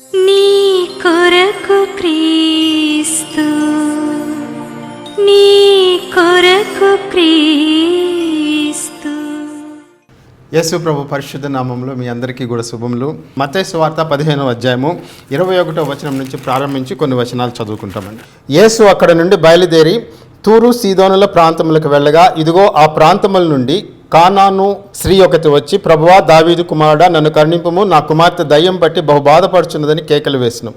నీ కొరకు క్రీస్తు నీ కొరకు క్రీస్తు. యేసు ప్రభు పరిశుద్ధ నామంలో మీ అందరికీ కూడా శుభములు. మతేసు వార్త పదిహేనవ అధ్యాయము ఇరవై ఒకటో వచనం నుంచి ప్రారంభించి కొన్ని వచనాలు చదువుకుంటామండి. యేసు అక్కడ నుండి బయలుదేరి తూరు సీదోనుల ప్రాంతములకు వెళ్ళగా ఇదిగో ఆ ప్రాంతముల నుండి కానాను స్త్రీ ఒకటి వచ్చి ప్రభువా దావీదు కుమారుడా నన్ను కరుణింపము. నా కుమార్తె దయ్యం బట్టి బహు బాధపడుచున్నదని కేకలు వేసిన.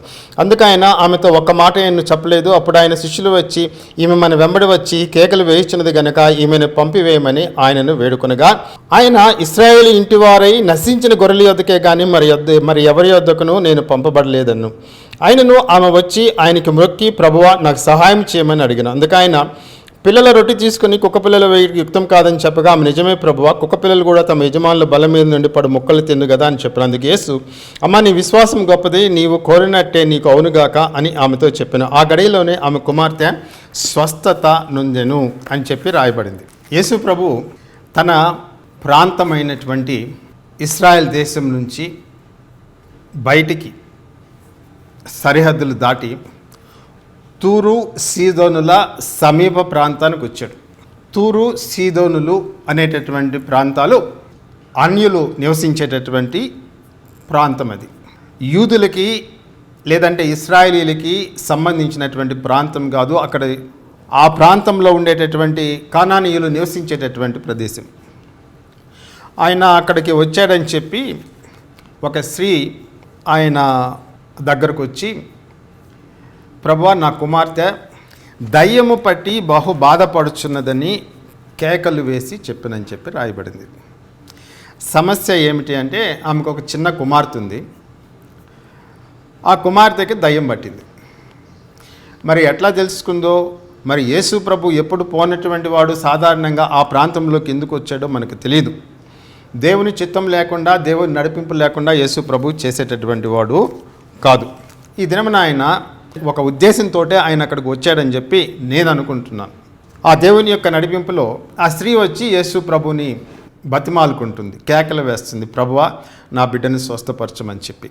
అందుకు ఆయన ఆమెతో ఒక్క మాట నేను చెప్పలేదు. అప్పుడు ఆయన శిష్యులు వచ్చి ఈమె మన వెంబడి వచ్చి కేకలు వేయించినది గనక ఈమెను పంపివేయమని ఆయనను వేడుకొనగా ఆయన ఇస్రాయేల్ ఇంటి వారై నశించిన గొర్రెల యొద్దకే కానీ మరి యొద్ద మరి ఎవరి యొద్దకును నేను పంపబడలేదన్ను. ఆయనను ఆమె వచ్చి ఆయనకి మొక్కి ప్రభువా నాకు సహాయం చేయమని అడిగిన. అందుకు ఆయన పిల్లల రొట్టి తీసుకుని కుక్క పిల్లల యుక్తం కాదని చెప్పగా ఆమె నిజమే ప్రభువ కుక్క పిల్లలు కూడా తమ యజమానుల బలం మీద నుండి పడు మొక్కలు తిందు కదా అని చెప్పిన అందుకు యేసు అమ్మ నీ విశ్వాసం గొప్పది నీవు కోరినట్టే నీకు అవునుగాక అని ఆమెతో చెప్పాను. ఆ గడిలోనే ఆమె కుమార్తె స్వస్థత నొందెను అని చెప్పి రాయబడింది. యేసు ప్రభు తన ప్రాంతమైనటువంటి ఇస్రాయెల్ దేశం నుంచి బయటికి సరిహద్దులు దాటి తూరు సీదోనుల సమీప ప్రాంతానికి వచ్చాడు. తూరు సీదోనులు అనేటటువంటి ప్రాంతాలు అన్యులు నివసించేటటువంటి ప్రాంతం అది. యూదులకి లేదంటే ఇస్రాయేలీలకి సంబంధించినటువంటి ప్రాంతం కాదు అక్కడ ఆ ప్రాంతంలో ఉండేటటువంటి కానానీయులు నివసించేటటువంటి ప్రదేశం. ఆయన అక్కడికి వచ్చాడని చెప్పి ఒక స్త్రీ ఆయన దగ్గరకు వచ్చి ప్రభు నా కుమార్తె దయ్యము పట్టి బహు బాధపడుచున్నదని కేకలు వేసి చెప్పినని చెప్పి రాయబడింది. సమస్య ఏమిటి అంటే ఆమెకు ఒక చిన్న కుమార్తె ఉంది. ఆ కుమార్తెకి దయ్యం పట్టింది. మరి ఎట్లా తెలుసుకుందో మరి యేసు ప్రభు ఎప్పుడు పోనటువంటి వాడు సాధారణంగా ఆ ప్రాంతంలోకి ఎందుకు వచ్చాడో మనకు తెలియదు దేవుని చిత్తం లేకుండా దేవుని నడిపింపు లేకుండా యేసు ప్రభు చేసేటటువంటి వాడు కాదు. ఈ దినమున ఆయన ఒక ఉద్దేశంతో ఆయన అక్కడికి వచ్చాడని చెప్పి నేను అనుకుంటున్నాను ఆ దేవుని యొక్క నడిపింపులో ఆ స్త్రీ వచ్చి యేసు ప్రభుని బతిమాలుకుంటుంది కేకలు వేస్తుంది ప్రభువా నా బిడ్డని స్వస్థపరచమని చెప్పి.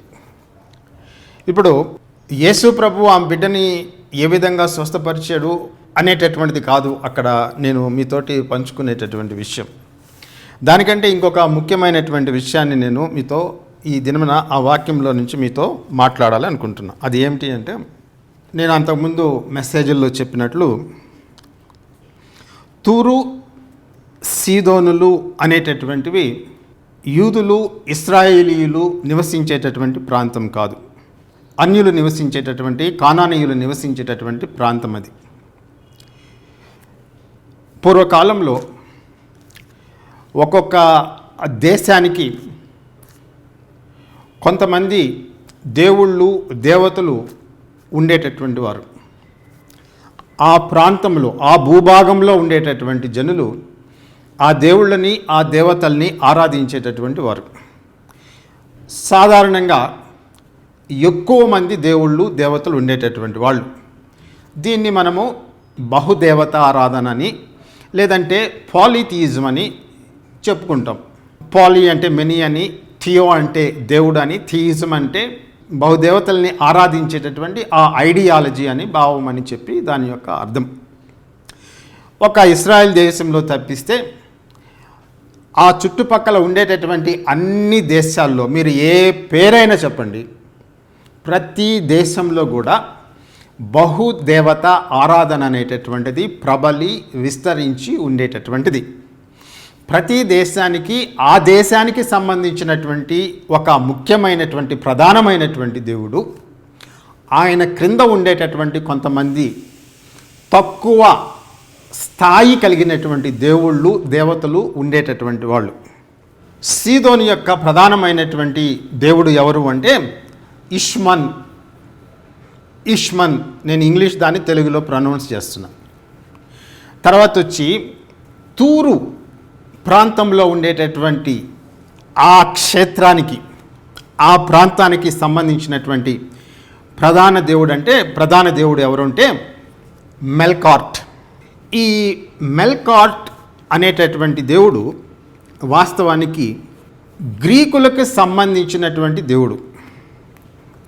ఇప్పుడు యేసు ప్రభు ఆ బిడ్డని ఏ విధంగా స్వస్థపరిచాడు అనేటటువంటిది కాదు అక్కడ నేను మీతోటి పంచుకునేటటువంటి విషయం. దానికంటే ఇంకొక ముఖ్యమైనటువంటి విషయాన్ని నేను మీతో ఈ దినమున ఆ వాక్యంలో నుంచి మీతో మాట్లాడాలి అనుకుంటున్నాను అది ఏమిటి అంటే నేను అంతకుముందు మెసేజ్ల్లో చెప్పినట్లు తూరు సీదోనులు అనేటటువంటివి యూదులు ఇస్రాయేలీయులు నివసించేటటువంటి ప్రాంతం కాదు. అన్యులు నివసించేటటువంటి కానానీయులు నివసించేటటువంటి ప్రాంతం అది. పూర్వకాలంలో ఒక్కొక్క దేశానికి కొంతమంది దేవుళ్ళు దేవతలు ఉండేటటువంటి వారు. ఆ ప్రాంతంలో ఆ భూభాగంలో ఉండేటటువంటి జనులు ఆ దేవుళ్ళని ఆ దేవతల్ని ఆరాధించేటటువంటి వారు. సాధారణంగా ఎక్కువ మంది దేవుళ్ళు దేవతలు ఉండేటటువంటి వాళ్ళు. దీన్ని మనము బహుదేవత ఆరాధన అని లేదంటే పాలిథియిజం అని చెప్పుకుంటాం. పాలి అంటే మెనీ అని థియో అంటే దేవుడు అని థియిజం అంటే బహుదేవతల్ని ఆరాధించేటటువంటి ఆ ఐడియాలజీ అని భావం అని చెప్పి దాని యొక్క అర్థం. ఒక ఇస్రాయెల్ దేశంలో తప్పిస్తే ఆ చుట్టుపక్కల ఉండేటటువంటి అన్ని దేశాల్లో మీరు ఏ పేరైనా చెప్పండి ప్రతి దేశంలో కూడా బహుదేవత ఆరాధన అనేటటువంటిది ప్రబలి విస్తరించి ఉండేటటువంటిది. ప్రతి దేశానికి ఆ దేశానికి సంబంధించినటువంటి ఒక ముఖ్యమైనటువంటి ప్రధానమైనటువంటి దేవుడు. ఆయన క్రింద ఉండేటటువంటి కొంతమంది తక్కువ స్థాయి కలిగినటువంటి దేవుళ్ళు దేవతలు ఉండేటటువంటి వాళ్ళు. సీదోని యొక్క ప్రధానమైనటువంటి దేవుడు ఎవరు అంటే ఇష్మన్. ఇష్మన్ నేను ఇంగ్లీష్ దాన్ని తెలుగులో ప్రొనౌన్స్ చేస్తున్నా. తర్వాత వచ్చి తూరు. ప్రాంతంలో ఉండేటటువంటి ఆ క్షేత్రానికి ఆ ప్రాంతానికి సంబంధించినటువంటి ప్రధాన దేవుడు అంటే ప్రధాన దేవుడు ఎవరుంటే మెల్కార్ట్. ఈ మెల్కార్ట్ అనేటటువంటి దేవుడు వాస్తవానికి గ్రీకులకు సంబంధించినటువంటి దేవుడు.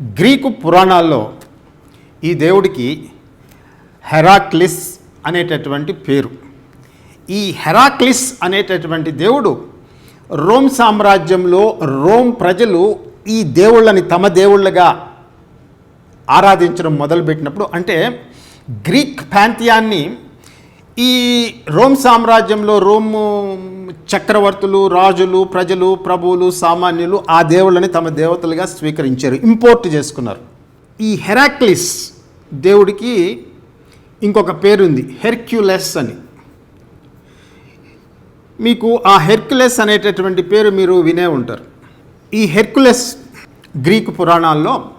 గ్రీకు పురాణాల్లో ఈ దేవుడికి హెరాక్లిస్ అనేటటువంటి పేరు. ఈ హెరాక్లిస్ అనేటటువంటి దేవుడు రోమ్ సామ్రాజ్యంలో రోమ్ ప్రజలు ఈ దేవుళ్ళని తమ దేవుళ్ళగా ఆరాధించడం మొదలుపెట్టినప్పుడు అంటే గ్రీక్ ప్రాంతీయాన్ని ఈ రోమ్ సామ్రాజ్యంలో రోమ్ చక్రవర్తులు రాజులు ప్రజలు ప్రభువులు సామాన్యులు ఆ దేవుళ్ళని తమ దేవతలుగా స్వీకరించారు ఇంపోర్ట్ చేసుకున్నారు. ఈ హెరాక్లిస్ దేవుడికి ఇంకొక పేరుంది హెర్క్యులెస్ అని. మీకు ఆ హెర్క్యులెస్ అనేటటువంటి పేరు మీరు వినే ఉంటారు. ఈ హెర్క్యులెస్ గ్రీకు పురాణాల్లో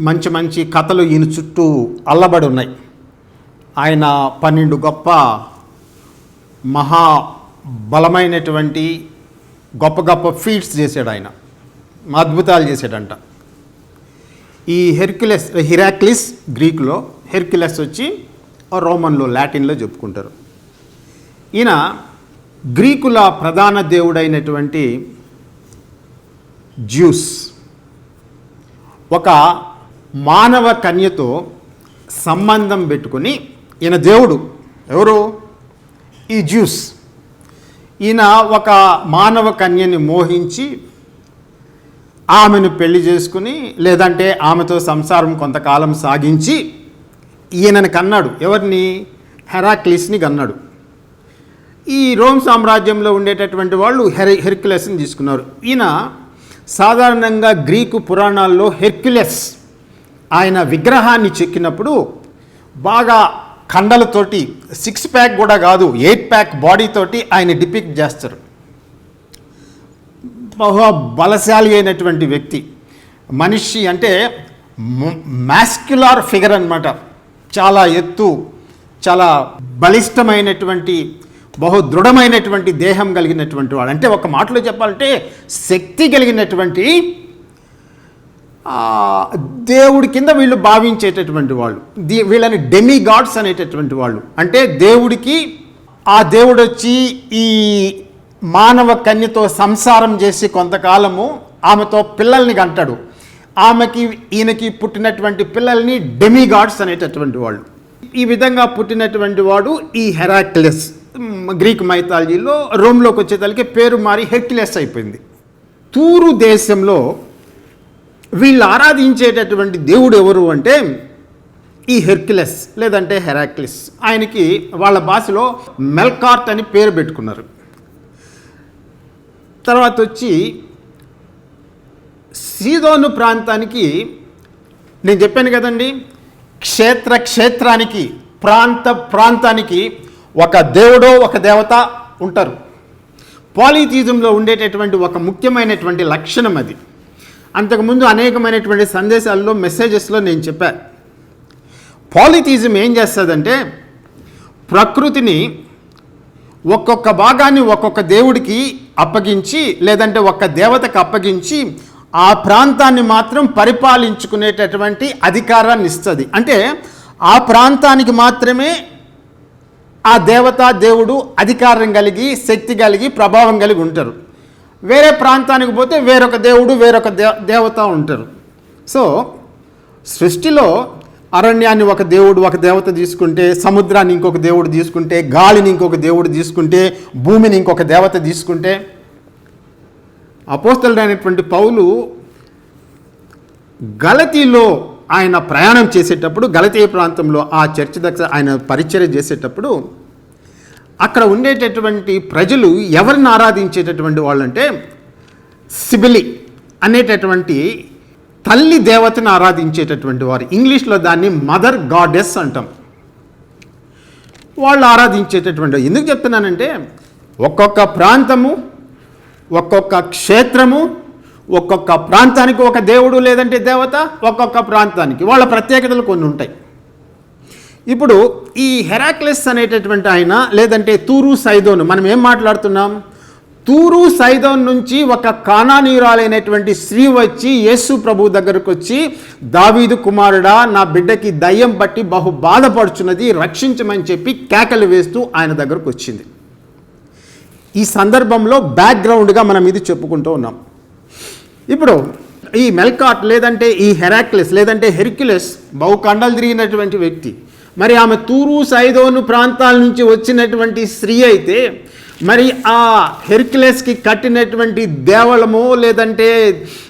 మంచి మంచి కథలు ఈయన చుట్టూ అల్లబడి ఉన్నాయి. ఆయన పన్నెండు గొప్ప మహా బలమైనటువంటి గొప్ప గొప్ప ఫీట్స్ చేశాడు ఆయన. అద్భుతాలు చేశాడంట. ఈ హెర్క్యులెస్ హిరాక్లిస్ గ్రీకులో హెర్క్యులెస్ వచ్చి రోమన్లో లాటిన్లో చెప్పుకుంటారు. ఈయన గ్రీకుల ప్రధాన దేవుడైనటువంటి జ్యూస్. ఒక మానవ కన్యతో సంబంధం పెట్టుకుని ఈయన దేవుడు. ఎవరు? ఈ జ్యూస్. ఈయన ఒక మానవ కన్యని మోహించి ఆమెను పెళ్ళి చేసుకుని లేదంటే ఆమెతో సంసారం కొంతకాలం సాగించి ఈయనని కన్నాడు. ఎవరిని? హెరాక్లిస్ని కన్నాడు. ఈ రోమ్ సామ్రాజ్యంలో ఉండేటటువంటి వాళ్ళు హెర్ హెర్క్యులెస్ని తీసుకున్నారు. ఈయన సాధారణంగా గ్రీకు పురాణాల్లో హెర్క్యులెస్ ఆయన విగ్రహాన్ని చెక్కినప్పుడు బాగా కండలతోటి సిక్స్ ప్యాక్ కూడా కాదు ఎయిట్ ప్యాక్ బాడీతోటి ఆయన డిపిక్ట్ చేస్తారు. బహు బలశాలి అయినటువంటి వ్యక్తి. మనిషి అంటే మాస్క్యులార్ ఫిగర్ అన్నమాట. చాలా ఎత్తు చాలా బలిష్టమైనటువంటి బహు దృఢమైనటువంటి దేహం కలిగినటువంటి వాడు. అంటే ఒక మాటలో చెప్పాలంటే శక్తి కలిగినటువంటి దేవుడి కింద వీళ్ళు భావించేటటువంటి వాళ్ళు. దీ వీళ్ళని డెమీ గాడ్స్ అనేటటువంటి వాళ్ళు. అంటే దేవుడికి ఆ దేవుడు వచ్చి ఈ మానవ కన్యతో సంసారం చేసి కొంతకాలము ఆమెతో పిల్లల్ని కంటాడు. ఆమెకి ఈయనకి పుట్టినటువంటి పిల్లల్ని డెమీ గాడ్స్ అనేటటువంటి వాళ్ళు. ఈ విధంగా పుట్టినటువంటి వాడు ఈ హెరాక్లెస్. గ్రీక్ మైథాలజీలో రోమ్లోకి వచ్చేసరికి పేరు మారి హెర్క్యులెస్ అయిపోయింది. తూరు దేశంలో వీళ్ళు ఆరాధించేటటువంటి దేవుడు ఎవరు అంటే ఈ హెర్క్యులెస్ లేదంటే హెరాక్లిస్. ఆయనకి వాళ్ళ భాషలో మెల్కార్ట్ అని పేరు పెట్టుకున్నారు. తర్వాత వచ్చి సీదోను ప్రాంతానికి నేను చెప్పాను కదండి క్షేత్ర క్షేత్రానికి ప్రాంత ప్రాంతానికి ఒక దేవుడో ఒక దేవత ఉంటారు. పాలిథిజంలో ఉండేటటువంటి ఒక ముఖ్యమైనటువంటి లక్షణం అది. అంతకుముందు అనేకమైనటువంటి సందేశాల్లో మెసేజెస్లో నేను చెప్పాను పాలిథిజం ఏం చేస్తుందంటే ప్రకృతిని ఒక్కొక్క భాగాన్ని ఒక్కొక్క దేవుడికి అప్పగించి లేదంటే ఒక్క దేవతకు అప్పగించి ఆ ప్రాంతాన్ని మాత్రం పరిపాలించుకునేటటువంటి అధికారాన్ని ఇస్తుంది. అంటే ఆ ప్రాంతానికి మాత్రమే ఆ దేవత దేవుడు అధికారం కలిగి శక్తి కలిగి ప్రభావం కలిగి ఉంటారు. వేరే ప్రాంతానికి పోతే వేరొక దేవుడు వేరొక దేవత ఉంటారు. సో సృష్టిలో అరణ్యాన్ని ఒక దేవుడు ఒక దేవత తీసుకుంటే సముద్రాన్ని ఇంకొక దేవుడు తీసుకుంటే గాలిని ఇంకొక దేవుడు తీసుకుంటే భూమిని ఇంకొక దేవత తీసుకుంటే అపోస్తలుడైనటువంటి పౌలు గలతీలో ఆయన ప్రయాణం చేసేటప్పుడు గలతీయ ప్రాంతంలో ఆ చర్చ దగ్గర ఆయన పరిచర్య చేసేటప్పుడు అక్కడ ఉండేటటువంటి ప్రజలు ఎవరిని ఆరాధించేటటువంటి వాళ్ళంటే సిబిలి అనేటటువంటి తల్లి దేవతను ఆరాధించేటటువంటి వారు. ఇంగ్లీష్లో దాన్ని మదర్ గాడెస్ అంటాం. వాళ్ళు ఆరాధించేటటువంటి ఎందుకు చెప్తున్నానంటే ఒక్కొక్క ప్రాంతము ఒక్కొక్క క్షేత్రము ఒక్కొక్క ప్రాంతానికి ఒక దేవుడు లేదంటే దేవత ఒక్కొక్క ప్రాంతానికి. వాళ్ళ ప్రత్యేకతలు కొన్ని ఉంటాయి. ఇప్పుడు ఈ హెరాక్లెస్ అనేటటువంటి ఆయన లేదంటే తూరు సైదోన్ మనం ఏం మాట్లాడుతున్నాం? తూరు సైదోన్ నుంచి ఒక కానానీయురాలైనటువంటి స్త్రీ వచ్చి యేసు ప్రభు దగ్గరకు వచ్చి దావీదు కుమారుడా నా బిడ్డకి దయ్యం బట్టి బహు బాధపడుచున్నది రక్షించమని చెప్పి కేకలు వేస్తూ ఆయన దగ్గరకు వచ్చింది ఈ సందర్భంలో బ్యాక్గ్రౌండ్గా మనం ఇది చెప్పుకుంటూ ఉన్నాం. ఇప్పుడు ఈ మెల్కాట్ లేదంటే ఈ హెరాక్లెస్ లేదంటే హెర్క్యులెస్ బహుకండలు తిరిగినటువంటి వ్యక్తి. మరి ఆమె తూరు సైదోను ప్రాంతాల నుంచి వచ్చినటువంటి స్త్రీ అయితే మరి ఆ హెర్క్యులెస్కి కట్టినటువంటి దేవలమో లేదంటే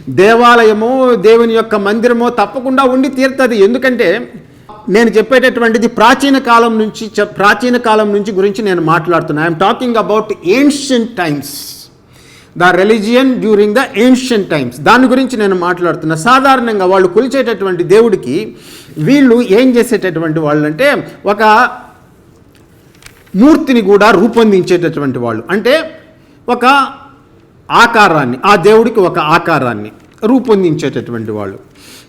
దేవాలయమో దేవుని యొక్క మందిరమో తప్పకుండా ఉండి తీరుతుంది. ఎందుకంటే నేను చెప్పేటటువంటిది ప్రాచీన కాలం నుంచి చెప్- ప్రాచీన కాలం నుంచి గురించి నేను మాట్లాడుతున్నాను I'm talking about ancient times the religion during the ancient times. దాని గురించి నేను మాట్లాడుతున్నా సాధారణంగా వాళ్ళు కొలిచేటటువంటి దేవుడికి వీళ్ళు ఏం చేసేటటువంటి వాళ్ళు అంటే ఒక మూర్తిని కూడా రూపొందించేటటువంటి వాళ్ళు. అంటే ఒక ఆకారాన్ని ఆ దేవుడికి ఒక ఆకారాన్ని రూపొందించేటటువంటి వాళ్ళు.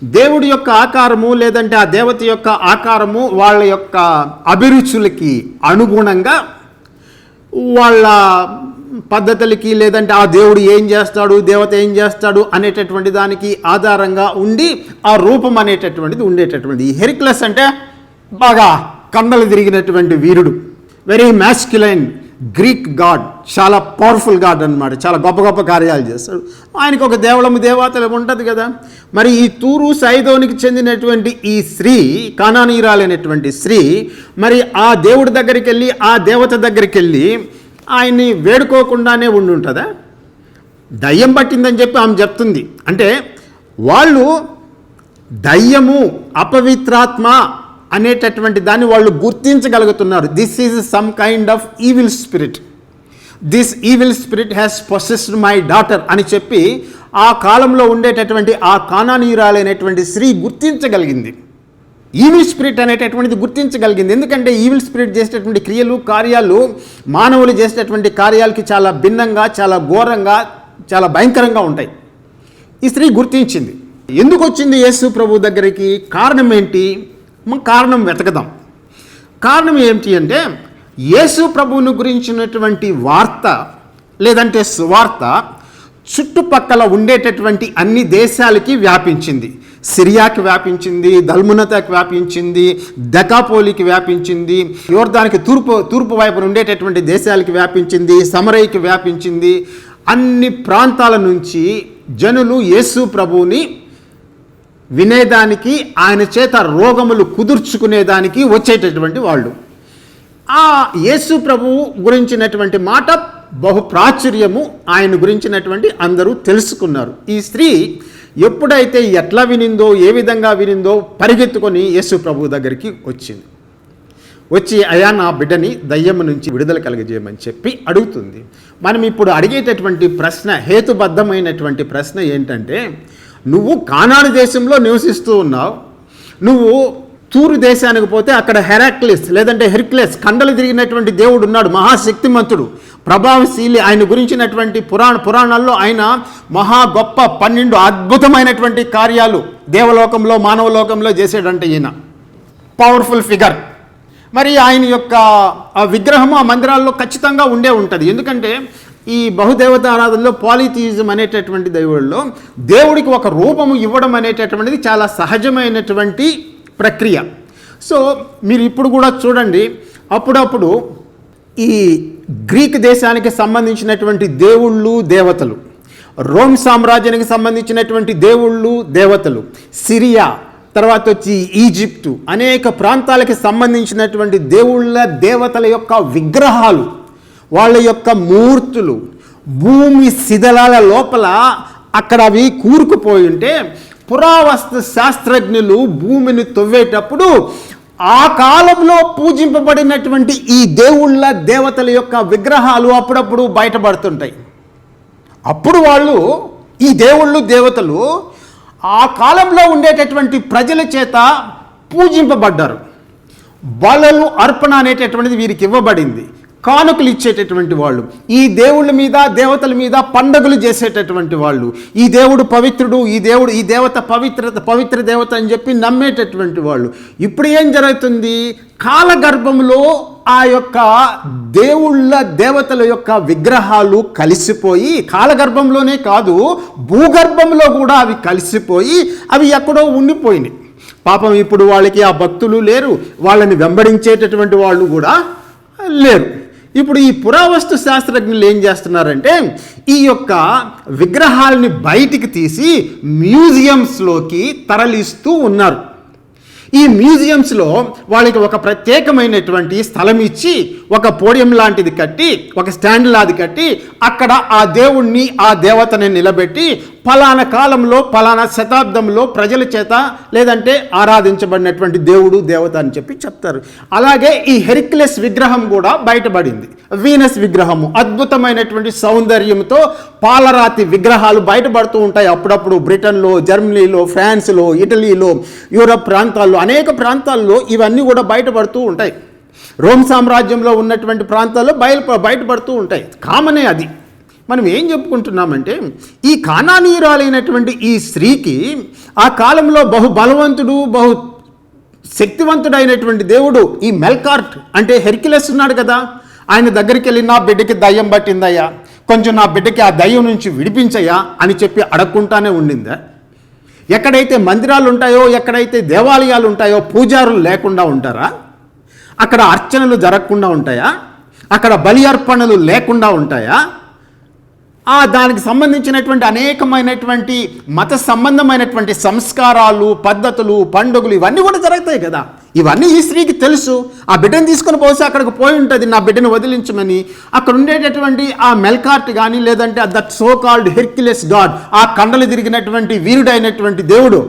దేవుడి యొక్క ఆకారము లేదంటే ఆ దేవత యొక్క ఆకారము వాళ్ళ యొక్క అభిరుచులకి అనుగుణంగా వాళ్ళ పద్ధతులకి లేదంటే ఆ దేవుడు ఏం చేస్తాడు దేవత ఏం చేస్తాడు అనేటటువంటి దానికి ఆధారంగా ఉండి ఆ రూపం అనేటటువంటిది ఉండేటటువంటిది. ఈ హెరిక్లస్ అంటే బాగా కండలు తిరిగినటువంటి వీరుడు. వెరీ మ్యాస్క్యులైన్ గ్రీక్ గాడ్ చాలా పవర్ఫుల్ గాడ్ అన్నమాట. చాలా గొప్ప గొప్ప కార్యాలు చేస్తాడు. ఆయనకు ఒక దేవళము దేవతలు ఉంటుంది కదా. మరి ఈ తూరు సైదోనికి చెందినటువంటి ఈ స్త్రీ కానానీరాలైనటువంటి స్త్రీ మరి ఆ దేవుడి దగ్గరికి వెళ్ళి ఆ దేవత దగ్గరికి వెళ్ళి ఆయన్ని వేడుకోకుండానే ఉండి ఉంటుందా దయ్యం పట్టిందని చెప్పి ఆమె చెప్తుంది. అంటే వాళ్ళు దయ్యము అపవిత్రాత్మ అనేటటువంటి దాన్ని వాళ్ళు గుర్తించగలుగుతున్నారు. This is some kind of evil spirit this evil spirit has possessed my daughter అని చెప్పి ఆ కాలంలో ఉండేటటువంటి ఆ కానానీయురాలైనటువంటి స్త్రీ గుర్తించగలిగింది. ఈవిల్ స్పిరిట్ అనేటటువంటిది గుర్తించగలిగింది. ఎందుకంటే ఈవిల్ స్పిరిట్ చేసేటటువంటి క్రియలు కార్యాలు మానవులు చేసేటటువంటి కార్యాలకి చాలా భిన్నంగా చాలా ఘోరంగా చాలా భయంకరంగా ఉంటాయి. ఈ స్త్రీ గుర్తించింది. ఎందుకు వచ్చింది యేసు ప్రభు దగ్గరికి? కారణం ఏంటి? మనం కారణం వెతకదాం. కారణం ఏమిటి అంటే యేసు ప్రభువును గురించినటువంటి వార్త లేదంటే సువార్త చుట్టుపక్కల ఉండేటటువంటి అన్ని దేశాలకి వ్యాపించింది. సిరియాకి వ్యాపించింది దల్మునతకి వ్యాపించింది దకాపోలికి వ్యాపించింది యోర్దానికి తూర్పు తూర్పు వైపున ఉండేటటువంటి దేశాలకి వ్యాపించింది సమరయ్యకి వ్యాపించింది. అన్ని ప్రాంతాల నుంచి జనులు యేసు ప్రభువుని వినేదానికి ఆయన చేత రోగములు కుదుర్చుకునేదానికి వచ్చేటటువంటి వాళ్ళు. ఆ యేసు ప్రభువు గురించినటువంటి మాట బహు ప్రాచుర్యము ఆయన గురించినటువంటి అందరూ తెలుసుకున్నారు. ఈ స్త్రీ ఎప్పుడైతే ఎట్లా వినిందో ఏ విధంగా వినిందో పరిగెత్తుకొని యేసు ప్రభు దగ్గరికి వచ్చింది. వచ్చి అయా నా బిడ్డని దయ్యము నుంచి విడుదల కలగజేయమని చెప్పి అడుగుతుంది. మనం ఇప్పుడు అడిగేటటువంటి ప్రశ్న హేతుబద్ధమైనటువంటి ప్రశ్న ఏంటంటే నువ్వు కానాడు దేశంలో నివసిస్తూ ఉన్నావు. నువ్వు తూరు దేశానికి పోతే అక్కడ హెరాక్లిస్ లేదంటే హెర్క్లెస్ కండలు తిరిగినటువంటి దేవుడు ఉన్నాడు మహాశక్తిమంతుడు ప్రభావశీలి. ఆయన గురించినటువంటి పురాణ పురాణాల్లో ఆయన మహా గొప్ప పన్నెండు అద్భుతమైనటువంటి కార్యాలు దేవలోకంలో మానవలోకంలో చేసాడంటే ఈయన. పవర్ఫుల్ ఫిగర్ మరి ఆయన యొక్క ఆ విగ్రహము ఆ మందిరాల్లో ఖచ్చితంగా ఉండే ఉంటుంది. ఎందుకంటే ఈ బహుదేవత ఆరాధనలో పాలిథియిజం అనేటటువంటి దేవుళ్ళలో దేవుడికి ఒక రూపము ఇవ్వడం అనేటటువంటిది చాలా సహజమైనటువంటి ప్రక్రియ. సో మీరు ఇప్పుడు కూడా చూడండి అప్పుడప్పుడు ఈ గ్రీక్ దేశానికి సంబంధించినటువంటి దేవుళ్ళు దేవతలు. రోమ్ సామ్రాజ్యానికి సంబంధించినటువంటి దేవుళ్ళు దేవతలు. సిరియా తర్వాత వచ్చి ఈజిప్టు. అనేక ప్రాంతాలకి సంబంధించినటువంటి దేవుళ్ళ దేవతల యొక్క విగ్రహాలు వాళ్ళ యొక్క మూర్తులు. భూమి శిథిలాల లోపల అక్కడ అవి కూరుకుపోయి ఉంటే పురావస్తు శాస్త్రజ్ఞులు భూమిని తవ్వేటప్పుడు ఆ కాలంలో పూజింపబడినటువంటి ఈ దేవుళ్ళ దేవతల యొక్క విగ్రహాలు అప్పుడప్పుడు బయటపడుతుంటాయి. అప్పుడు వాళ్ళు ఈ దేవుళ్ళు దేవతలు ఆ కాలంలో ఉండేటటువంటి ప్రజల చేత పూజింపబడ్డారు. బలలు అర్పణ అనేటటువంటిది వీరికి ఇవ్వబడింది. కానుకలు ఇచ్చేటటువంటి వాళ్ళు ఈ దేవుళ్ళ మీద దేవతల మీద పండగలు చేసేటటువంటి వాళ్ళు ఈ దేవుడు పవిత్రుడు ఈ దేవుడు ఈ దేవత పవిత్రత పవిత్ర దేవత అని చెప్పి నమ్మేటటువంటి వాళ్ళు. ఇప్పుడు ఏం జరుగుతుంది? కాలగర్భంలో ఆ యొక్క దేవుళ్ళ దేవతల యొక్క విగ్రహాలు కలిసిపోయి కాలగర్భంలోనే కాదు భూగర్భంలో కూడా అవి కలిసిపోయి అవి ఎక్కడో ఉండిపోయినాయి. పాపం ఇప్పుడు వాళ్ళకి ఆ భక్తులు లేరు వాళ్ళని వెంబడించేటటువంటి వాళ్ళు కూడా లేరు. ఇప్పుడు ఈ పురావస్తు శాస్త్రజ్ఞులు ఏం చేస్తున్నారంటే ఈ యొక్క విగ్రహాలని బయటికి తీసి మ్యూజియంస్లోకి తరలిస్తూ ఉన్నారు. ఈ మ్యూజియంస్లో వాళ్ళకి ఒక ప్రత్యేకమైనటువంటి స్థలం ఇచ్చి ఒక పోడియం లాంటిది కట్టి ఒక స్టాండ్ లాది కట్టి అక్కడ ఆ దేవుణ్ణి ఆ దేవతని నిలబెట్టి ఫలానా కాలంలో ఫలానా శతాబ్దంలో ప్రజల చేత లేదంటే ఆరాధించబడినటువంటి దేవుడు దేవత అని చెప్పి చెప్తారు. అలాగే ఈ హెరిక్లెస్ విగ్రహం కూడా బయటపడింది. వీనస్ విగ్రహము అద్భుతమైనటువంటి సౌందర్యంతో పాలరాతి విగ్రహాలు బయటపడుతూ ఉంటాయి. అప్పుడప్పుడు బ్రిటన్లో జర్మనీలో ఫ్రాన్స్లో ఇటలీలో యూరప్ ప్రాంతాల్లో అనేక ప్రాంతాల్లో ఇవన్నీ కూడా బయటపడుతూ ఉంటాయి. రోమ్ సామ్రాజ్యంలో ఉన్నటువంటి ప్రాంతాల్లో బయలు బయటపడుతూ ఉంటాయి. కామనే అది. మనం ఏం చెప్పుకుంటున్నామంటే ఈ కానానీయురాలైనటువంటి ఈ స్త్రీకి ఆ కాలంలో బహు బలవంతుడు బహు శక్తివంతుడైనటువంటి దేవుడు ఈ మెల్కార్ట్ అంటే హెర్కిలెస్ ఉన్నాడు కదా ఆయన దగ్గరికి వెళ్ళి నా బిడ్డకి దయ్యం పట్టిందయ్యా కొంచెం నా బిడ్డకి ఆ దయ్యం నుంచి విడిపించయ్యా అని చెప్పి అడగకుంటానే ఉండిందా? ఎక్కడైతే మందిరాలు ఉంటాయో ఎక్కడైతే దేవాలయాలు ఉంటాయో పూజారులు లేకుండా ఉంటారా? అక్కడ అర్చనలు జరగకుండా ఉంటాయా? అక్కడ బలి అర్పణలు లేకుండా ఉంటాయా? ఆ దానికి సంబంధించినటువంటి అనేకమైనటువంటి మత సంబంధమైనటువంటి సంస్కారాలు పద్ధతులు పండుగలు ఇవన్నీ కూడా జరుగుతాయి కదా. ఇవన్నీ ఈ స్త్రీకి తెలుసు. ఆ బిడ్డను తీసుకొని పోసి అక్కడికి పోయి ఉంటుంది. నా బిడ్డను వదిలించమని అక్కడ ఉండేటటువంటి ఆ మెల్కార్ట్ కానీ లేదంటే that so called Hercules god ఆ కండలు తిరిగినటువంటి వీరుడైనటువంటి దేవుడు.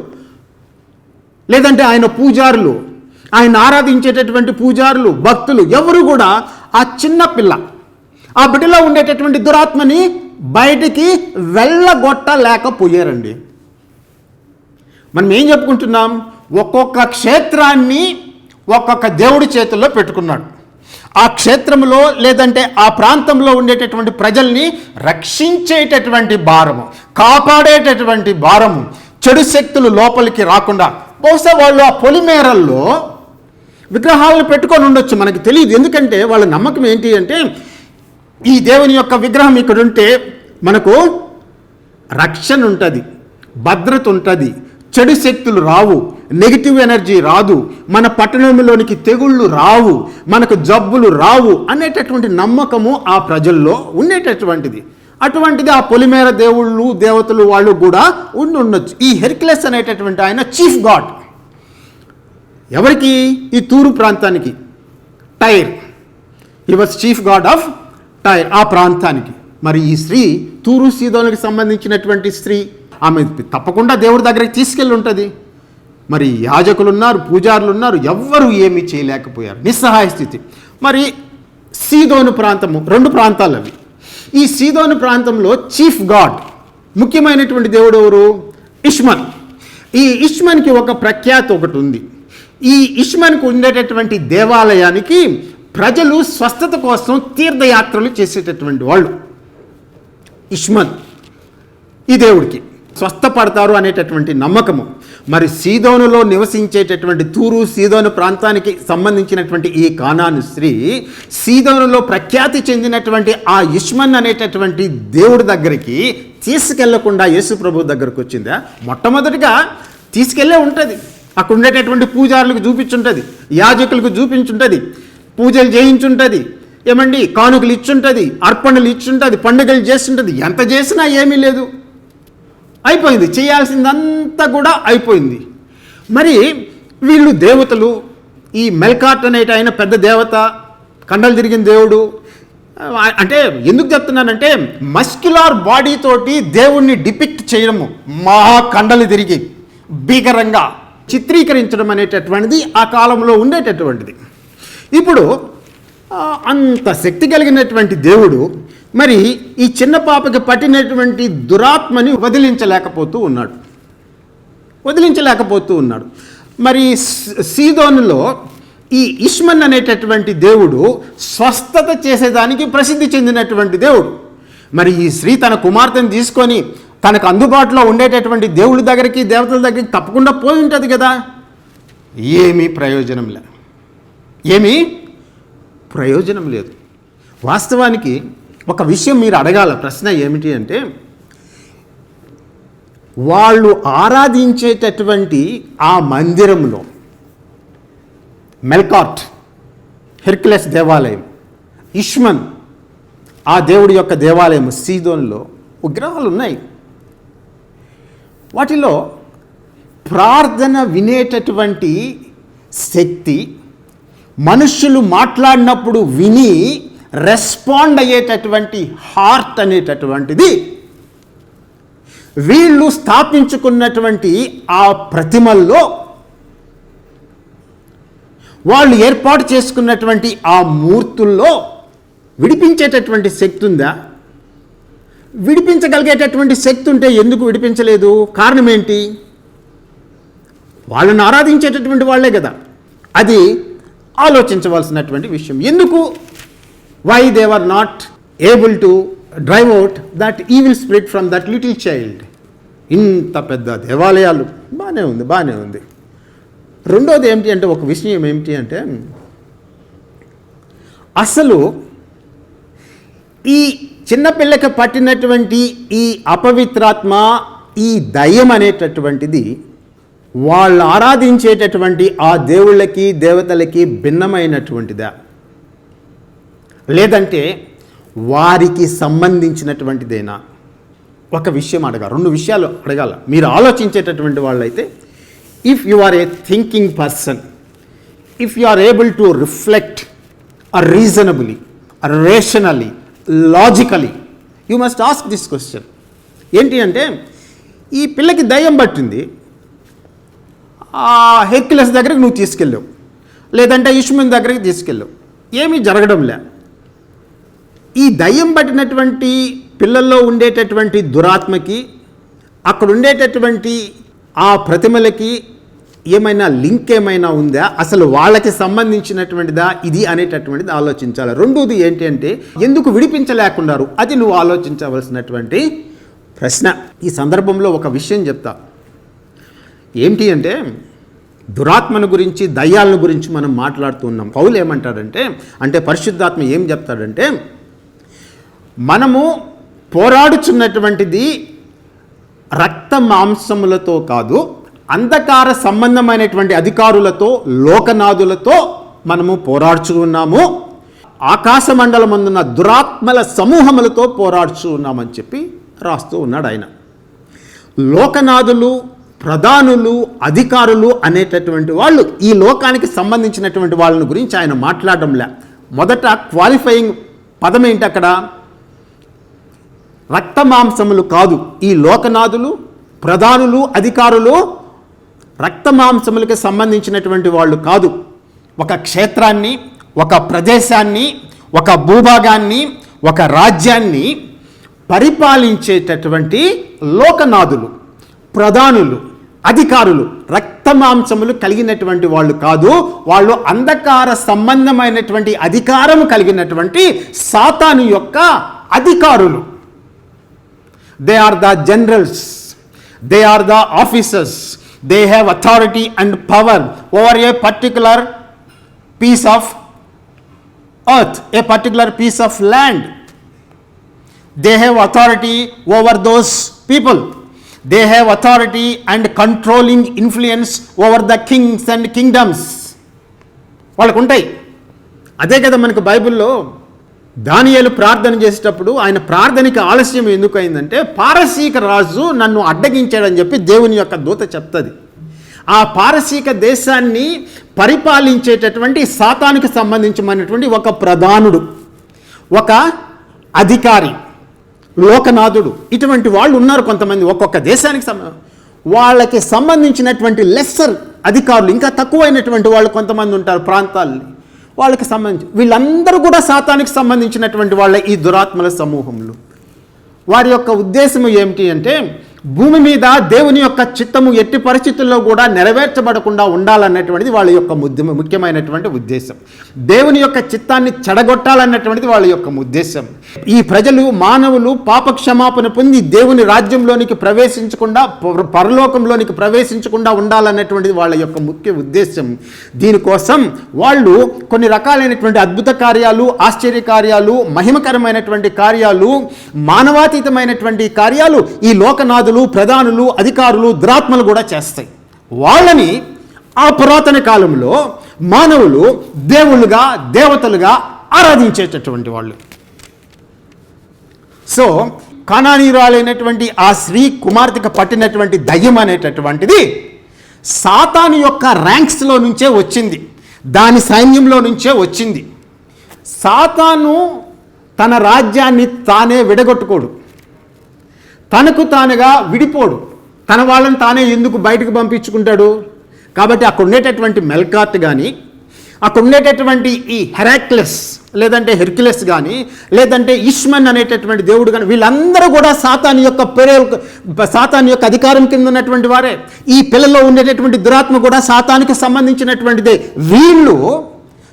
లేదంటే ఆయన పూజారులు ఆయన ఆరాధించేటటువంటి పూజారులు భక్తులు ఎవరు కూడా ఆ చిన్న పిల్ల ఆ బిడ్డలో ఉండేటటువంటి దురాత్మని బయటికి వెళ్ళగొట్టలేకపోయారండి. మనం ఏం చెప్పుకుంటున్నాం? ఒక్కొక్క క్షేత్రాన్ని ఒక్కొక్క దేవుడి చేతుల్లో పెట్టుకున్నాడు. ఆ క్షేత్రంలో లేదంటే ఆ ప్రాంతంలో ఉండేటటువంటి ప్రజల్ని రక్షించేటటువంటి భారము కాపాడేటటువంటి భారము చెడు శక్తులు లోపలికి రాకుండా బహుశా వాళ్ళు ఆ పొలిమేరల్లో విగ్రహాలను పెట్టుకొని ఉండొచ్చు మనకి తెలియదు. ఎందుకంటే వాళ్ళ నమ్మకం ఏంటి అంటే ఈ దేవుని యొక్క విగ్రహం ఇక్కడ ఉంటే మనకు రక్షణ ఉంటుంది భద్రత ఉంటుంది చెడు శక్తులు రావు నెగిటివ్ ఎనర్జీ రాదు మన పట్టణంలోనికి తెగుళ్ళు రావు మనకు జబ్బులు రావు అనేటటువంటి నమ్మకము ఆ ప్రజల్లో ఉండేటటువంటిది. అటువంటిది ఆ పొలిమేర దేవుళ్ళు దేవతలు వాళ్ళు కూడా ఉండి ఉండొచ్చు. ఈ హెర్క్లెస్ అనేటటువంటి ఆయన చీఫ్ గాడ్ ఎవరికి? ఈ తూరు ప్రాంతానికి. Tyre. He was chief god of Tyre ఆ ప్రాంతానికి. మరి ఈ స్త్రీ తూరు సీదోనికి సంబంధించినటువంటి స్త్రీ ఆమె తప్పకుండా దేవుడి దగ్గరికి తీసుకెళ్ళి ఉంటుంది. మరి యాజకులు ఉన్నారు పూజారులు ఉన్నారు ఎవ్వరూ ఏమీ చేయలేకపోయారు. నిస్సహాయ స్థితి. మరి సీదోను ప్రాంతము రెండు ప్రాంతాలు అవి ఈ సీదోను ప్రాంతంలో చీఫ్ గాడ్ ముఖ్యమైనటువంటి దేవుడు ఎవరు? ఇష్మన్. ఈ ఇష్మన్కి ఒక ప్రఖ్యాతి ఒకటి ఉంది. ఈ ఇష్మన్కు ఉండేటటువంటి దేవాలయానికి ప్రజలు స్వస్థత కోసం తీర్థయాత్రలు చేసేటటువంటి వాళ్ళు. ఇష్మత్ ఈ దేవుడికి స్వస్థపడతారు అనేటటువంటి నమ్మకము. మరి సీదోనులో నివసించేటటువంటి తూరు సీదోను ప్రాంతానికి సంబంధించినటువంటి ఈ కానాను స్త్రీ సీదోనులో ప్రఖ్యాతి చెందినటువంటి ఆ యుష్మన్ అనేటటువంటి దేవుడి దగ్గరికి తీసుకెళ్ళకుండా యేసు ప్రభు దగ్గరకు వచ్చిందా? మొట్టమొదటిగా తీసుకెళ్ళే ఉంటుంది. అక్కడ ఉండేటటువంటి పూజారులకు చూపించుంటుంది. యాజకులకు చూపించుంటుంది. పూజలు చేయించుంటుంది. ఏమండి? కానుకలు ఇచ్చుంటుంది అర్పణలు ఇచ్చుంటుంది పండుగలు చేస్తుంటుంది. ఎంత చేసినా ఏమీ లేదు. అయిపోయింది. చేయాల్సిందంతా కూడా అయిపోయింది. మరి వీళ్ళు దేవతలు ఈ మెల్కాట్ అనేటి ఆయన పెద్ద దేవత కండలు తిరిగిన దేవుడు అంటే ఎందుకు చెప్తున్నానంటే మస్క్యులార్ బాడీతోటి దేవుణ్ణి డిపిక్ట్ చేయడము మహా కండలు తిరిగి భీకరంగా చిత్రీకరించడం అనేటటువంటిది ఆ కాలంలో ఉండేటటువంటిది. ఇప్పుడు అంత శక్తి కలిగినటువంటి దేవుడు మరి ఈ చిన్న పాపకి పట్టినటువంటి దురాత్మని వదిలించలేకపోతూ ఉన్నాడు. వదిలించలేకపోతూ ఉన్నాడు. మరి సీదోనులో ఈ ఇష్మన్ అనేటటువంటి దేవుడు స్వస్థత చేసేదానికి ప్రసిద్ధి చెందినటువంటి దేవుడు. మరి ఈ స్త్రీ తన కుమార్తెను తీసుకొని తనకు అందుబాటులో ఉండేటటువంటి దేవుడి దగ్గరికి దేవతల దగ్గరికి తప్పకుండా పోయి ఉంటుంది కదా. ఏమీ ప్రయోజనం లే. ఏమీ ప్రయోజనం లేదు. వాస్తవానికి ఒక విషయం మీరు అడగాల. ప్రశ్న ఏమిటి అంటే వాళ్ళు ఆరాధించేటటువంటి ఆ మందిరంలో మెల్కాట్ హెర్క్లెస్ దేవాలయం ఇష్మన్ ఆ దేవుడి యొక్క దేవాలయం సీదోన్లో విగ్రహాలు ఉన్నాయి వాటిలో ప్రార్థన వినేటటువంటి శక్తి మనుషులు మాట్లాడినప్పుడు విని రెస్పాండ్ అయ్యేటటువంటి హార్ట్ అనేటటువంటిది. వీళ్ళు స్థాపించుకున్నటువంటి ఆ ప్రతిమల్లో వాళ్ళు ఏర్పాటు చేసుకున్నటువంటి ఆ మూర్తుల్లో విడిపించేటటువంటి శక్తి ఉందా? విడిపించగలిగేటటువంటి శక్తి ఉంటే ఎందుకు విడిపించలేదు? కారణం ఏంటి? వాళ్ళని ఆరాధించేటటువంటి వాళ్ళే కదా. అది ఆలోచించవలసినటువంటి విషయం. ఎందుకు? Why they are not able to drive out that evil spirit from that little child ఇంత పెద్ద దేవాలయాలు. బాగానే ఉంది బాగానే ఉంది. రెండోది ఏమిటి అంటే ఒక విషయం ఏమిటి అంటే అసలు ఈ చిన్నపిల్లకి పట్టినటువంటి ఈ అపవిత్రాత్మ ఈ దయ్యం అనేటటువంటిది వాళ్ళు ఆరాధించేటటువంటి ఆ దేవుళ్ళకి దేవతలకి భిన్నమైనటువంటిదా? లేదంటే వారికి సంబంధించినటువంటిదేనా? ఒక విషయం అడగా రెండు విషయాలు అడగాల. మీరు ఆలోచించేటటువంటి వాళ్ళైతే if you are a thinking person if you are able to reflect uh reasonably rationally logically you must ask this question ఏంటి అంటే ఈ పిల్లకి దయ్యం పట్టింది హెర్క్యులస్ దగ్గరికి నువ్వు తీసుకెళ్ళావు. లేదంటే ఇష్మిన్ దగ్గరికి తీసుకెళ్ళావు. ఏమీ జరగడం లే ఈ దయ్యం పట్టినటువంటి పిల్లల్లో ఉండేటటువంటి దురాత్మకి అక్కడ ఉండేటటువంటి ఆ ప్రతిమలకి ఏమైనా లింక్ ఏమైనా ఉందా? అసలు వాళ్ళకి సంబంధించినటువంటిదా? ఇది అనేటటువంటిది ఆలోచించాలి. రెండోది ఏంటి అంటే ఎందుకు విడిపించలేకున్నారు? అది నువ్వు ఆలోచించవలసినటువంటి ప్రశ్న. ఈ సందర్భంలో ఒక విషయం చెప్తా. ఏంటి అంటే దురాత్మను గురించి దయ్యాలను గురించి మనం మాట్లాడుతున్నాం పౌలు ఏమంటాడంటే అంటే పరిశుద్ధాత్మ ఏం చెప్తాడంటే మనము పోరాడుచున్నటువంటిది రక్త మాంసములతో కాదు అంధకార సంబంధమైనటువంటి అధికారులతో లోకనాథులతో మనము పోరాడుచు ఉన్నాము. ఆకాశ మండలమందున్న దురాత్మల సమూహములతో పోరాడుచు ఉన్నామని చెప్పి రాస్తూ ఉన్నాడు ఆయన. లోకనాథులు ప్రధానులు అధికారులు అనేటటువంటి వాళ్ళు ఈ లోకానికి సంబంధించినటువంటి వాళ్ళని గురించి ఆయన మాట్లాడడంలే. మొదట క్వాలిఫైయింగ్ పదం ఏంటి అక్కడ? రక్త మాంసములు కాదు. ఈ లోకనాథులు ప్రధానులు అధికారులు రక్త మాంసములకి సంబంధించినటువంటి వాళ్ళు కాదు. ఒక క్షేత్రాన్ని ఒక ప్రదేశాన్ని ఒక భూభాగాన్ని ఒక రాజ్యాన్ని పరిపాలించేటటువంటి లోకనాథులు ప్రధానులు. అధికారులు రక్తమాంసములు కలిగినటువంటి వాళ్ళు కాదు వాళ్ళు అంధకార సంబంధమైనటువంటి అధికారము కలిగినటువంటి సాతాను యొక్క అధికారులు. They are the generals they are the officers they have authority and power over a particular piece of earth, a particular piece of land they have authority over those people they have authority and controlling influence over the kings and kingdoms వాళ్ళకు ఉంటాయి అదే కదా మనకు బైబిల్లో దానియాలు ప్రార్థన చేసేటప్పుడు ఆయన ప్రార్థనకి ఆలస్యం ఎందుకు అయిందంటే పారసీక రాజు నన్ను అడ్డగించాడని చెప్పి దేవుని యొక్క దూత చెప్తుంది. ఆ పారసీక దేశాన్ని పరిపాలించేటటువంటి సాతానికి సంబంధించినటువంటి ఒక ప్రధానుడు ఒక అధికారి. లోకనాథుడు. ఇటువంటి వాళ్ళు ఉన్నారు కొంతమంది ఒక్కొక్క దేశానికి సంబ వాళ్ళకి సంబంధించినటువంటి లెస్సర్ అధికారులు ఇంకా తక్కువైనటువంటి వాళ్ళు కొంతమంది ఉంటారు ప్రాంతాల్ని. వాళ్ళకి సంబంధించి వీళ్ళందరూ కూడా సాతానికి సంబంధించినటువంటి వాళ్ళ ఈ దురాత్మల సమూహంలో. వారి యొక్క ఉద్దేశం ఏమిటి అంటే భూమి మీద దేవుని యొక్క చిత్తము ఎట్టి పరిస్థితుల్లో కూడా నెరవేర్చబడకుండా ఉండాలన్నటువంటిది వాళ్ళ యొక్క ముద్దు ముఖ్యమైనటువంటి ఉద్దేశం. దేవుని యొక్క చిత్తాన్ని చెడగొట్టాలన్నటువంటిది వాళ్ళ యొక్క ఉద్దేశం ఈ ప్రజలు మానవులు పాప క్షమాపణ పొంది దేవుని రాజ్యంలోనికి ప్రవేశించకుండా పరలోకంలోనికి ప్రవేశించకుండా ఉండాలన్నటువంటిది వాళ్ళ యొక్క ముఖ్య ఉద్దేశం. దీనికోసం వాళ్ళు కొన్ని రకాలైనటువంటి అద్భుత కార్యాలు ఆశ్చర్య కార్యాలు మహిమకరమైనటువంటి కార్యాలు మానవాతీతమైనటువంటి కార్యాలు ఈ లోకనాథులు ప్రధానులు అధికారులు దురాత్మలు కూడా చేస్తాయి. వాళ్ళని ఆ పురాతన కాలంలో మానవులు దేవుళ్ళుగా దేవతలుగా ఆరాధించేటటువంటి వాళ్ళు. సో కణానీరాలైనటువంటి ఆ స్త్రీ కుమార్తెకు పట్టినటువంటి దయ్యం అనేటటువంటిది సాతాను యొక్క ర్యాంక్స్లో నుంచే వచ్చింది. దాని సైన్యంలో నుంచే వచ్చింది. సాతాను తన రాజ్యాన్ని తానే విడగొట్టుకోడు. తనకు తానుగా విడిపోడు. తన వాళ్ళని తానే ఎందుకు బయటకు పంపించుకుంటాడు? కాబట్టి అక్కడ ఉండేటటువంటి మెల్కాట్ కానీ అక్కడ ఉండేటటువంటి ఈ హెరాక్లెస్ లేదంటే హెర్క్యులెస్ కానీ లేదంటే ఇష్మన్ అనేటటువంటి దేవుడు కానీ వీళ్ళందరూ కూడా సాతాన్ యొక్క పేరే సాతాన్ యొక్క అధికారం కింద ఉన్నటువంటి వారే. ఈ పిల్లలో ఉండేటటువంటి దురాత్మ కూడా సాతానికి సంబంధించినటువంటిదే. వీళ్ళు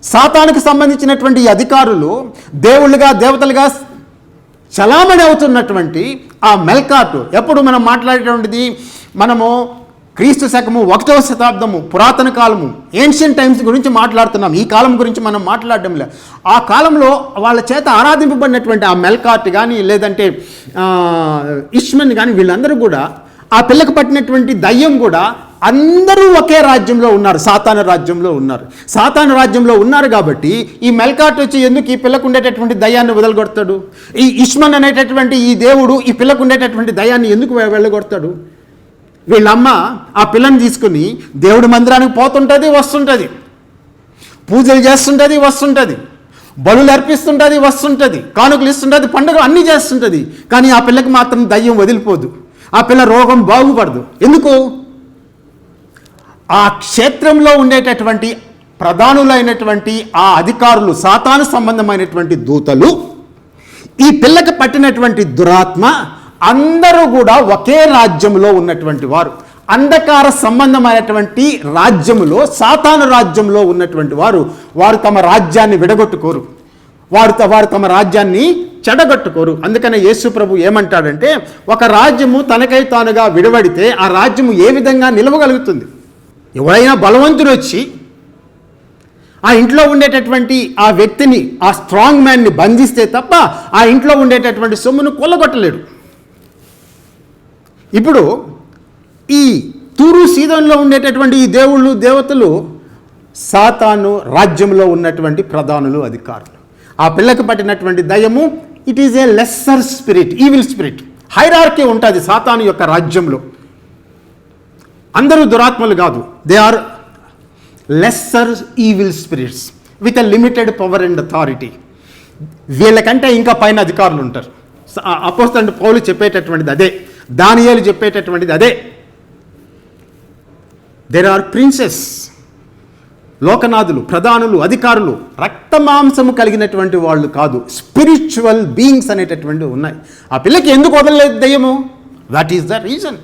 సాతానికి సంబంధించినటువంటి ఈ అధికారులు దేవుళ్ళుగా దేవతలుగా చలామణి అవుతున్నటువంటి ఆ మెల్కాటు. ఎప్పుడు మనం మాట్లాడేటువంటిది? మనము క్రీస్తు శకము ఒకటవ శతాబ్దము పురాతన కాలము ఏన్షియన్ టైమ్స్ గురించి మాట్లాడుతున్నాం. ఈ కాలం గురించి మనం మాట్లాడడం లే ఆ కాలంలో వాళ్ళ చేత ఆరాధింపబడినటువంటి ఆ మెల్కాట్ కానీ లేదంటే ఇష్మన్ కానీ వీళ్ళందరూ కూడా ఆ పిల్లకు పట్టినటువంటి దయ్యం కూడా అందరూ ఒకే రాజ్యంలో ఉన్నారు సాతాన రాజ్యంలో ఉన్నారు. సాతాన రాజ్యంలో ఉన్నారు కాబట్టి ఈ మెల్కాట్ వచ్చి ఎందుకు ఈ పిల్లకు ఉండేటటువంటి దయాన్ని వదలగొడతాడు? ఈ ఇష్మన్ అనేటటువంటి ఈ దేవుడు ఈ పిల్లకు ఉండేటటువంటి దయాన్ని ఎందుకు వెళ్ళగొడతాడు? వీళ్ళమ్మ ఆ పిల్లని తీసుకుని దేవుడి మందిరానికి పోతుంటుంది వస్తుంటుంది. పూజలు చేస్తుంటుంది వస్తుంటుంది. బలులు అర్పిస్తుంటుంది వస్తుంటుంది. కానుకలు ఇస్తుంటుంది పండుగ అన్నీ చేస్తుంటుంది. కానీ ఆ పిల్లకి మాత్రం దయ్యం వదిలిపోదు. ఆ పిల్ల రోగం బాగుపడదు. ఎందుకు? ఆ క్షేత్రంలో ఉండేటటువంటి ప్రధానులైనటువంటి ఆ అధికారులు సాతాను సంబంధమైనటువంటి దూతలు ఈ పిల్లకి పట్టినటువంటి దురాత్మ అందరూ కూడా ఒకే రాజ్యంలో ఉన్నటువంటి వారు. అంధకార సంబంధమైనటువంటి రాజ్యములో సాతాను రాజ్యంలో ఉన్నటువంటి వారు వారు తమ రాజ్యాన్ని విడగొట్టుకోరు. వారు వారు తమ రాజ్యాన్ని చెడగొట్టుకోరు. అందుకనే యేసు ప్రభు ఏమంటాడంటే ఒక రాజ్యము తనకై తానుగా విడవడితే ఆ రాజ్యము ఏ విధంగా నిలవగలుగుతుంది? ఎవరైనా బలవంతుడు వచ్చి ఆ ఇంట్లో ఉండేటటువంటి ఆ వ్యక్తిని ఆ స్ట్రాంగ్ మ్యాన్ని బంధిస్తే తప్ప ఆ ఇంట్లో ఉండేటటువంటి సొమ్మును కొల్లగొట్టలేడు. ఇప్పుడు ఈ తూరు సీదంలో ఉండేటటువంటి ఈ దేవుళ్ళు దేవతలు సాతాను రాజ్యంలో ఉన్నటువంటి ప్రధానులు అధికారులు. ఆ పిల్లకి పట్టినటువంటి దయము it is a lesser spirit evil spirit hierarchy ఉంటుంది సాతాను యొక్క రాజ్యంలో. అందరూ దురాత్మలు కాదు. They are lesser evil spirits with a limited power and authority వీళ్ళకంటే ఇంకా పైన అధికారులు ఉంటారు. అపోస్తండ్ పౌలు చెప్పేటటువంటిది అదే. దానియాలు చెప్పేటటువంటిది అదే. దెర్ ఆర్ ప్రిన్సెస్ లోకనాథులు ప్రధానులు అధికారులు రక్తమాంసము కలిగినటువంటి వాళ్ళు కాదు స్పిరిచువల్ బీయింగ్స్ అనేటటువంటివి ఉన్నాయి. ఆ పిల్లకి ఎందుకు వదలలేదు దయ్యము? That is the reason